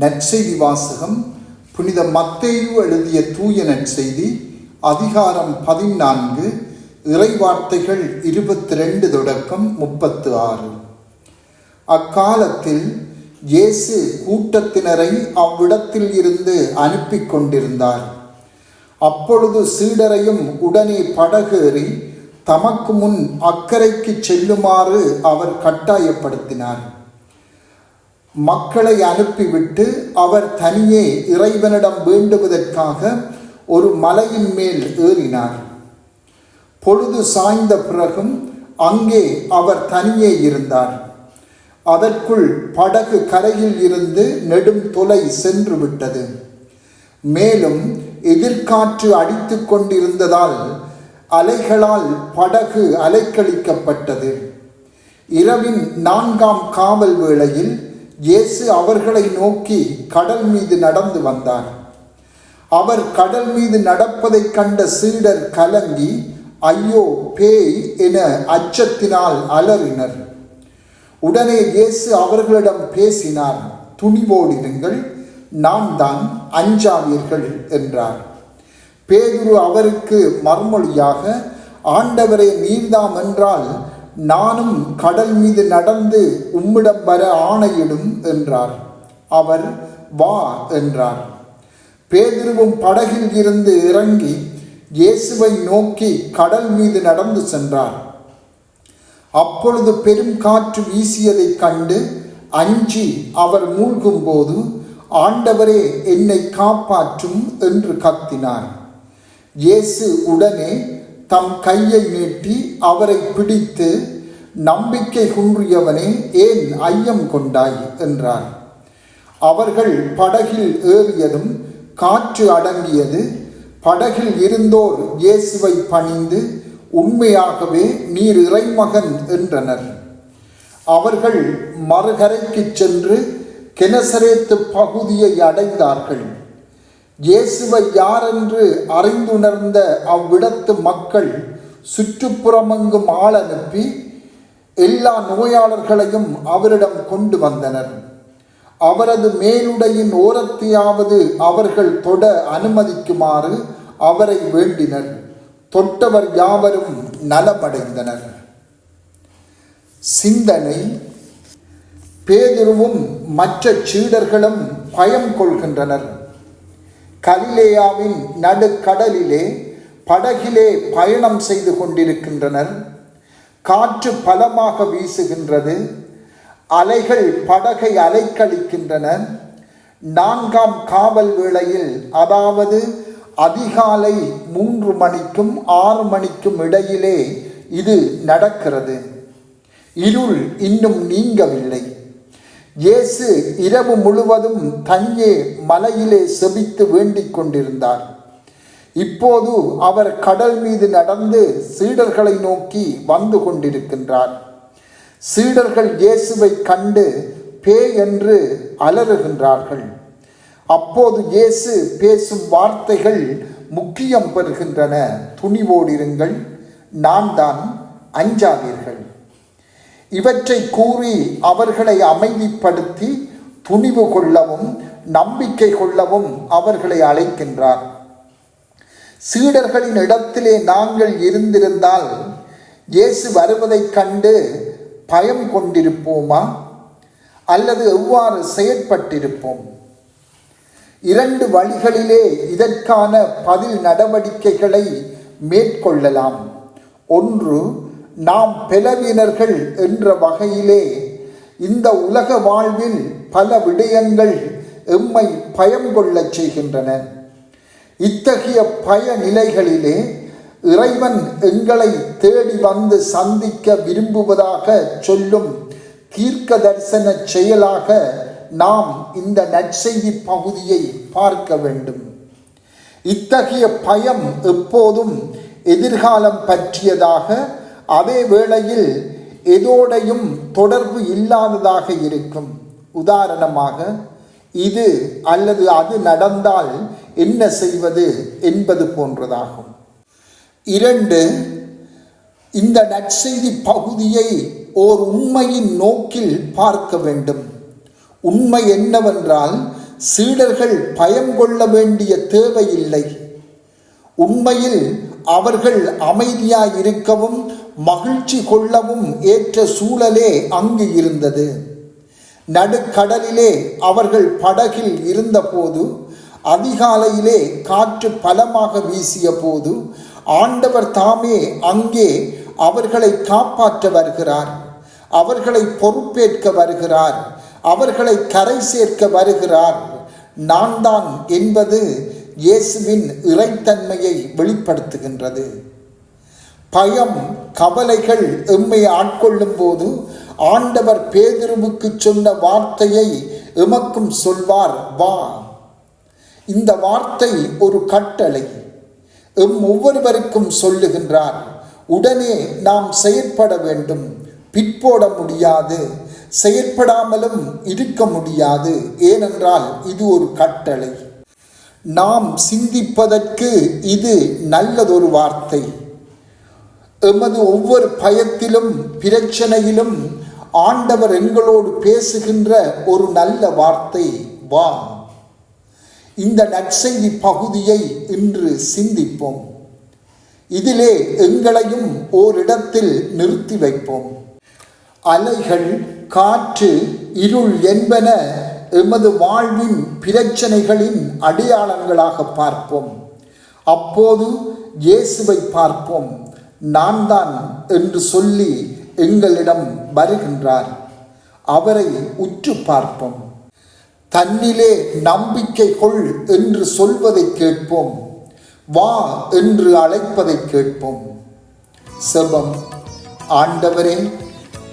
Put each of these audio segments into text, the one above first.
நற்செய்தி வாசகம் புனித மத்தேயு எழுதிய தூய நற்செய்தி அதிகாரம் பதினான்கு இறைவார்த்தைகள் இருபத்தி ரெண்டு தொடக்கம் முப்பத்து ஆறு. அக்காலத்தில் இயேசு கூட்டத்தினரை அவ்விடத்தில் இருந்து அனுப்பி கொண்டிருந்தார். அப்பொழுது சீடரையும் உடனே படகேறி தமக்கு முன் அக்கறைக்கு செல்லுமாறு அவர் கட்டாயப்படுத்தினார். மக்களை அனுப்பிவிட்டு அவர் தனியே இறைவனிடம் வேண்டுவதற்காக ஒரு மலையின் மேல் ஏறினார். பொழுது சாய்ந்த பிறகும் அங்கே அவர் தனியே இருந்தார். அதற்குள் படகு கரையில் இருந்து நெடும் தொலை சென்று விட்டது. மேலும் எதிர்காற்று அடித்து கொண்டிருந்ததால் அலைகளால் படகு அலைக்கழிக்கப்பட்டது. இரவின் நான்காம் காவல் வேளையில் இயேசு அவர்களை நோக்கி கடல் மீது நடந்து வந்தார். அவர் கடல் மீது நடப்பதைக் கண்ட சீடர் கலங்கி ஐயோ பேய் என அச்சத்தினால் அலறினர். உடனே இயேசு அவர்களிடம் பேசினார் துணிவோடிருங்கள் நான் தான் அஞ்சாவீர்கள் என்றார். பேதுரு அவருக்கு மறுமொழியாக ஆண்டவரே நீர்தாம் என்றால் நானும் கடல் மீது நடந்து உம்மிடம் வர ஆணையிடும் என்றார். அவர் வா என்றார். பேதுருவும் படகில் இருந்து இறங்கி இயேசுவை நோக்கி கடல் மீது நடந்து சென்றார். அப்பொழுது பெரும் காற்று வீசியதைக் கண்டு அஞ்சி அவர் மூழ்கும் போது ஆண்டவரே என்னை காப்பாற்றும் என்று கத்தினார். இயேசு உடனே தம் கையை நீட்டி அவரை பிடித்து நம்பிக்கை குன்றியவனே ஏன் ஐயம் கொண்டாய்? என்றார் அவர்கள் படகில் ஏறியதும் காற்று அடங்கியது. படகில் இருந்தோர் இயேசுவை பணிந்து உண்மையாகவே நீர் இறைமகன் என்றனர். அவர்கள் மறுகரைக்கு சென்று கெனசரேத்து பகுதியை அடைந்தார்கள். இயேசுவை யாரென்று அறிந்துணர்ந்த அவ்விடத்து மக்கள் சுற்றுப்புறமெங்கும் ஆள் அனுப்பி எல்லா நோயாளர்களையும் அவரிடம் கொண்டு வந்தனர். அவரது மேலுடையின் ஓரத்தையாவது அவர்கள் தொட அனுமதிக்குமாறு அவரை வேண்டினர். தொட்டவர் யாவரும் நலமடைந்தனர். சிந்தனை பேதுருவும் மற்ற சீடர்களும் பயம் கொள்கின்றனர். கலிலேயாவின் நடுக்கடலிலே படகிலே பயணம் செய்து கொண்டிருக்கின்றனர். காற்று பலமாக வீசுகின்றது. அலைகள் படகை அலைக்கழிக்கின்றன நான்காம் காவல் வேளையில் அதாவது அதிகாலை மூன்று மணிக்கும் ஆறு மணிக்கும் இடையிலே இது நடக்கிறது. இருள் இன்னும் நீங்கவில்லை. இயேசு இரவு முழுவதும் தனியே மலையிலே செபித்து வேண்டிக் கொண்டிருந்தார். இப்போது அவர் கடல் மீது நடந்து சீடர்களை நோக்கி வந்து கொண்டிருக்கின்றார். சீடர்கள் இயேசுவை கண்டு பே என்று அலறுகின்றார்கள். அப்போது இயேசு பேசும் வார்த்தைகள் முக்கியம் பெறுகின்றன. துணிவோடிருங்கள் நான் தான் அஞ்சாதீர்கள். இவற்றை கூறி அவர்களை அமைதிப்படுத்தி துணிவு கொள்ளவும் நம்பிக்கை கொள்ளவும் அவர்களை அழைக்கின்றார். சீடர்களின் இடத்திலே நாங்கள் இருந்திருந்தால் இயேசு வருவதைக் கண்டு பயம் கொண்டிருப்போமா? அல்லது எவ்வாறு செயற்பட்டிருப்போம்? இரண்டு வழிகளிலே இதற்கான பதில் நடவடிக்கைகளை மேற்கொள்ளலாம். ஒன்று நாம் பெலவினர்கள் என்ற வகையிலே இந்த உலக வாழ்வில் பல விடயங்கள் எம்மை பயம் கொள்ளச் செய்கின்றன. இத்தகைய பய நிலைகளிலே இறைவன் எங்களை தேடி வந்து சந்திக்க விரும்புவதாக சொல்லும் தீர்க்க தரிசன செயலாக நாம் இந்த நற்செய்தி பகுதியை பார்க்க வேண்டும். இத்தகைய பயம் எப்போதும் எதிர்காலம் பற்றியதாக அதே வேளையில் எதோடையும் தொடர்பு இல்லாததாக இருக்கும். உதாரணமாக இது அல்லது அது நடந்தால் என்ன செய்வது என்பது போன்றதாகும். இரண்டு இந்த நற்செய்தி பகுதியை ஓர் உண்மையின் நோக்கில் பார்க்க வேண்டும். உண்மை என்னவென்றால் சீடர்கள் பயம் கொள்ள வேண்டிய தேவையில்லை. உண்மையில் அவர்கள் அமைதியாய் இருக்கவும் மகிழ்ச்சி கொள்ளவும் ஏற்ற சூழலே அங்கு இருந்தது. நடுக்கடலிலே அவர்கள் படகில் இருந்தபோது அதிகாலையிலே காற்று பலமாக வீசிய போது ஆண்டவர் தாமே அங்கே அவர்களை காப்பாற்ற வருகிறார். அவர்களை பொறுப்பேற்க வருகிறார். அவர்களை கரை சேர்க்க வருகிறார். நான் தான் என்பது இயேசுவின் இறைத்தன்மையை வெளிப்படுத்துகின்றது. பயம் கவலைகள் எம்மை ஆட்கொள்ளும் போது ஆண்டவர் பேதுருவுக்கு சொன்ன வார்த்தையை எமக்கும் சொல்வார் வா. இந்த வார்த்தை ஒரு கட்டளை. எம் ஒவ்வொருவருக்கும் சொல்லுகின்றார் உடனே நாம் செயற்பட வேண்டும். பிற்போட முடியாது. செயற்படாமலும் இருக்க முடியாது. ஏனென்றால் இது ஒரு கட்டளை. நாம் சிந்திப்பதற்கு இது நல்லதொரு வார்த்தை. எமது ஒவ்வொரு பயத்திலும் பிரச்சனையிலும் ஆண்டவர் எங்களோடு பேசுகின்ற ஒரு நல்ல வார்த்தை வா. இந்த நற்செய்தி பகுதியை இன்று சிந்திப்போம். இதிலே எங்களையும் ஓரிடத்தில் நிறுத்தி வைப்போம். அலைகள் காற்று இருள் என்பன எமது வாழ்வின் பிரச்சனைகளின் அடையாளங்களாக பார்ப்போம். அப்போது இயேசுவை பார்ப்போம். நான் தான் என்று சொல்லி எங்களிடம் வருகின்றார். அவரை உற்று பார்ப்போம். தன்னிலே நம்பிக்கை கொள் என்று சொல்வதை கேட்போம். வா என்று அழைப்பதை கேட்போம். செபம். ஆண்டவரே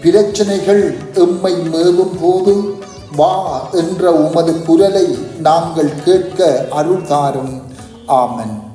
பிரச்சனைகள் எம்மை மேவும் போது வா என்ற உமது குரலை நாங்கள் கேட்க அருள் தாரும் ஆமன்.